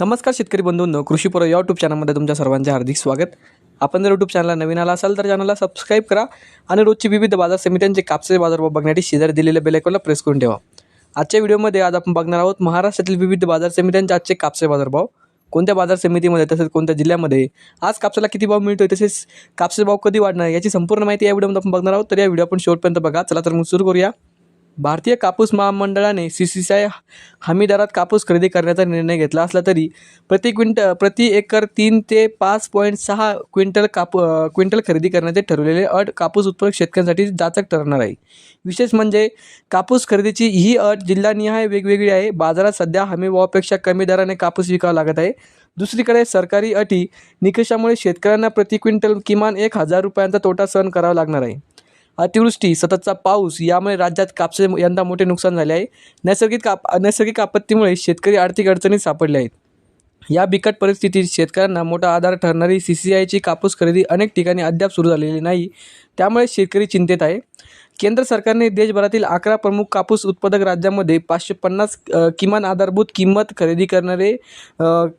नमस्कार शेतकरी बंधूंनो कृषीपुर या यूट्यूब चॅनलमध्ये तुमच्या सर्वांचे हार्दिक स्वागत. आपण जर यूट्यूब चॅनलला नवीन आला असाल तर चॅनलला सबस्क्राईब करा आणि रोजची विविध बाजार समित्यांचे कापसे बाजारभाव बघण्यासाठी शेजारी दिलेल्या बेलायकॉनला प्रेस करून ठेवा. आजच्या व्हिडिओमध्ये आज आपण बघणार आहोत महाराष्ट्रातील विविध बाजार समित्यांचे आजचे कापसे बाजारभाव. कोणत्या बाजार समितीमध्ये तसेच कोणत्या जिल्ह्यामध्ये? आज कापसाला किती भाव मिळतोय? तसेच कापसाचे भाव कधी वाढणार? याची संपूर्ण माहिती या व्हिडिओमध्ये आपण बघणार आहोत. तर या व्हिडिओ आपण शेवटपर्यंत बघा. चला तर मग सुरू करूया. भारतीय कापूस महामंडळाने सी सी सी आय हमीदारात कापूस खरेदी करण्याचा निर्णय घेतला असला तरी प्रति क्विंट प्रति एकर तीन ते पाच पॉईंट सहा क्विंटल कापू क्विंटल खरेदी करण्याचे ठरवलेले अट कापूस उत्पादक शेतकऱ्यांसाठी जाचक ठरणार आहे. विशेष म्हणजे कापूस खरेदीची ही अट जिल्हानिहाय वेगवेगळी आहे. बाजारात सध्या हमीभावापेक्षा कमी दराने कापूस विकावा लागत आहे. दुसरीकडे सरकारी अटी निकषामुळे शेतकऱ्यांना प्रति क्विंटल किमान एक हजार रुपयांचा तोटा सहन करावा लागणार आहे. अतिवृष्टी सततचा पाऊस यामुळे राज्यात कापसाचे यंदा मोठे नुकसान झाले आहे. नैसर्गिक काप नैसर्गिक आपत्तीमुळे शेतकरी आर्थिक अडचणीत सापडले आहेत. या बिकट परिस्थितीत शेतकऱ्यांना मोठा आधार ठरणारी सी सी आयची कापूस खरेदी अनेक ठिकाणी अद्याप सुरू झालेली नाही. त्यामुळे शेतकरी चिंतेत आहे. केंद्र सरकारने देशभरातील अकरा प्रमुख कापूस उत्पादक राज्यांमध्ये पाचशे पन्नास किमान आधारभूत किंमत खरेदी करणारे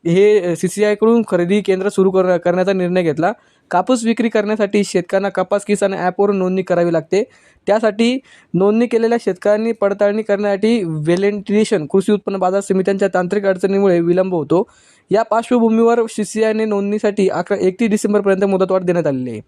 हे सी सी आयकडून खरेदी केंद्र सुरू कर करण्याचा निर्णय घेतला. कापूस विक्री करण्यासाठी शेतकऱ्यांना कपास किसान ॲपवरून नोंदणी करावी लागते. त्यासाठी नोंदणी केलेल्या शेतकऱ्यांनी पडताळणी करण्यासाठी व्हॅलेंटिनेशन कृषी उत्पन्न बाजार समित्यांच्या तांत्रिक अडचणीमुळे विलंब होतो. या पार्श्वभूमीवर सी सी आयने नोंदणीसाठी अकरा एकतीस डिसेंबरपर्यंत मुदतवाढ देण्यात आलेली आहे.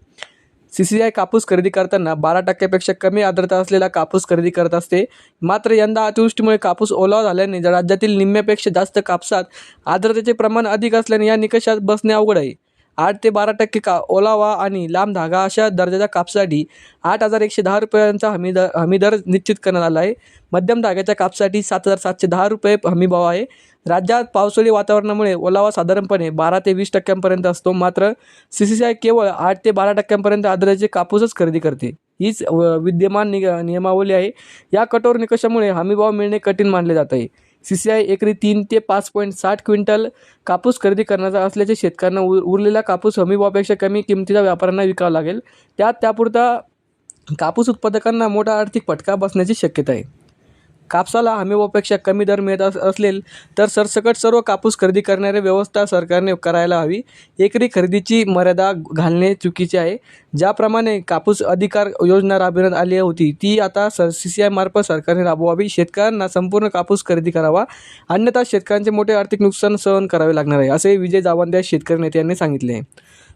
सी सी आय कापूस खरेदी करताना बारा टक्क्यापेक्षा कमी आर्द्रता असलेला कापूस खरेदी करत असते. मात्र यंदा अतिवृष्टीमुळे कापूस ओलावा झाल्याने राज्यातील निम्म्यापेक्षा जास्त कापसात आर्द्रतेचे प्रमाण अधिक असल्याने या निकषात बसणे अवघड आहे. आठ ते बारा टक्के का ओलावा आणि लांब धागा अशा दर्जाच्या कापसासाठी आठ हजार एकशे दहा रुपयांचा हमी दर हमी दर निश्चित करण्यात आला आहे. मध्यम धाग्याच्या कापसासाठी सात हजार सातशे दहा रुपये हमीभाव आहे. राज्यात पावसाळी वातावरणामुळे ओलावा साधारणपणे बारा ते वीस टक्क्यांपर्यंत असतो. मात्र सी सी सी आय केवळ आठ ते बारा टक्क्यांपर्यंत आदराचे कापूसच खरेदी करते. हीच व- विद्यमान निग नियमावली आहे. या कठोर निकषामुळे हमीभाव मिळणे कठीण मानले जात आहे. सी सी आय एकरी तीन ते पाच पॉईंट साठ क्विंटल कापूस खरेदी करण्याचा असल्याचे शेतकऱ्यांना उर उरलेला कापूस हमीभावापेक्षा कमी किमतीचा व्यापाऱ्यांना विकावा लागेल. त्यात त्यापुरता कापूस उत्पादकांना मोठा आर्थिक फटका बसण्याची शक्यता आहे. कापसाला हमीभावापेक्षा कमी दर मिळत अस असलेल तर सरसकट सर्व कापूस खरेदी करणाऱ्या व्यवस्था सरकारने करायला हवी. एकरी खरेदीची मर्यादा घालणे चुकीचे आहे. ज्याप्रमाणे कापूस अधिकार योजना राबविण्यात आली होती ती आता सर सी सी आय मार्फत सरकारने राबवावी. शेतकऱ्यांना संपूर्ण कापूस खरेदी करावा. अन्यथा शेतकऱ्यांचे मोठे आर्थिक नुकसान सहन करावे लागणार आहे असे विजय जावंदे शेतकरी नेत्यांनी सांगितले. आहे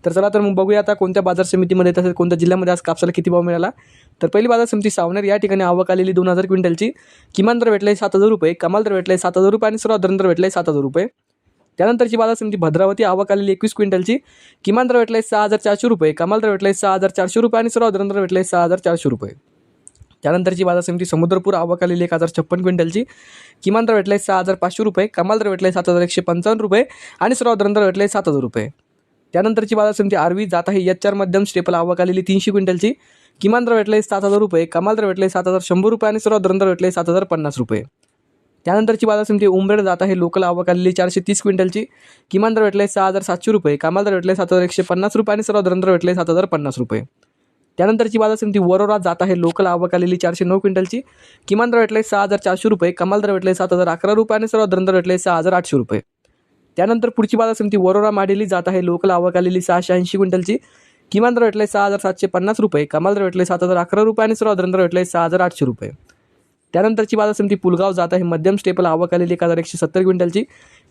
तर चला तर मग बघूया आता कोणत्या बाजार समितीमध्ये तसेच कोणत्या जिल्ह्यामध्ये आज कापसाला किती भाव मिळाला. तर पहिली बाजार समिती सावनेर या ठिकाणी आवक आलेली दोन हजार क्विंटलची. किमान दर भेटले सात हजार रुपये कमाल दर भेटले सात हजार रुपये आणि सर्वात दर भेटले सात हजार रुपये. त्यानंतरची बाजार समिती भद्रावती आवक आलेली एकवीस क्विंटलची. किमान दर भेटले सहा हजार चारशे रुपये कमाल दर भेटले सहा हजार चारशे रुपये आणि सर्वात दर भेटले सहा हजार चारशे रुपये. त्यानंतरची बाजार समिती समुद्रपूर आवक आलेली एक हजार छप्पन क्विंटलची. किमान दर भेटले सहा हजार पाचशे रुपये कमाल दर भेटले सात हजार एकशे पंचावन्न रुपये आणि सर्वात दर भेटले सात हजार रुपये. त्यानंतरची बाजार समिती आरवी जात आहे एच आर मध्यम स्टेपल आवक आलेली तीनशे क्विंटलची. किमान दर भेटले सात हजार रुपये कमाल दर भेटले सात हजार शंभर रुपये आणि सर्वात दर भेटले सात हजार पन्नास रुपये. त्यानंतरची बाजार समिती उंबरेड जात आहे लोकल आवक आलेली चारशे तीस क्विंटलची. किमान दर भेटले सहा हजार सातशे रुपये कमाल दर भेटले सात हजार एकशे पन्नास रुपये आणि सर्वात दर भेटले सात हजार पन्नास रुपये. त्यानंतरची बाजार समिती वरोरा जात आहे लोकल आवक आलेली चारशे नऊ क्विंटलची. किमान दर भेटले सहा हजार चारशे रुपये कमाल दर भेटले सात हजार अकरा रुपये आणि सर्वात दर भेटले सहा हजार आठशे रुपये. त्यानंतर पुढची बाजार समिती वरोरा माडेली जात आहे. लोकल आवक आलेली सहाशे ऐंशी क्विंटलची. किमान दर भेटले सहा हजार सातशे पन्नास रुपये. कमाल दर भेटले सात हजार अकरा रुपये आणि सर्वात दर भेटले सहा हजार आठशे रुपये. त्यानंतरची बाजार समिती पुलगाव जात आहे. मध्यम स्टेपल आवक आलेली एक हजार एकशे सत्तर क्विंटलची.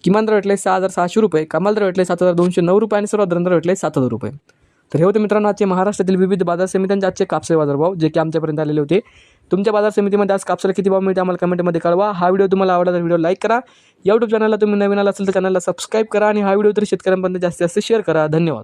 किमान दर भेटले सहा हजार सहाशे रुपये. कमाल दर भेटले सात हजार दोनशे नऊ रुपये आणि सर्वात दर भेटले सात हजार रुपये. तर हे होते मित्रांनो आजचे महाराष्ट्रातील विविध बाजार समित्यांचे आजचे कापसे बाजारभाव जे की आमच्यापर्यंत आलेले होते. तुमच्या बाजार समितीमध्ये आज कापसाला किती भाव मिळते आम्हाला कमेंटमध्ये कळवा. हा व्हिडिओ तुम्हाला आवडला तर व्हिडिओ लाईक करा. यूट्यूब चॅनलला तुम्ही नवीन आला असेल तर चॅनलला सबस्क्राईब करा आणि हा व्हिडिओ तर शेतकऱ्यांपर्यंत जास्तीत जास्त शेअर करा. धन्यवाद.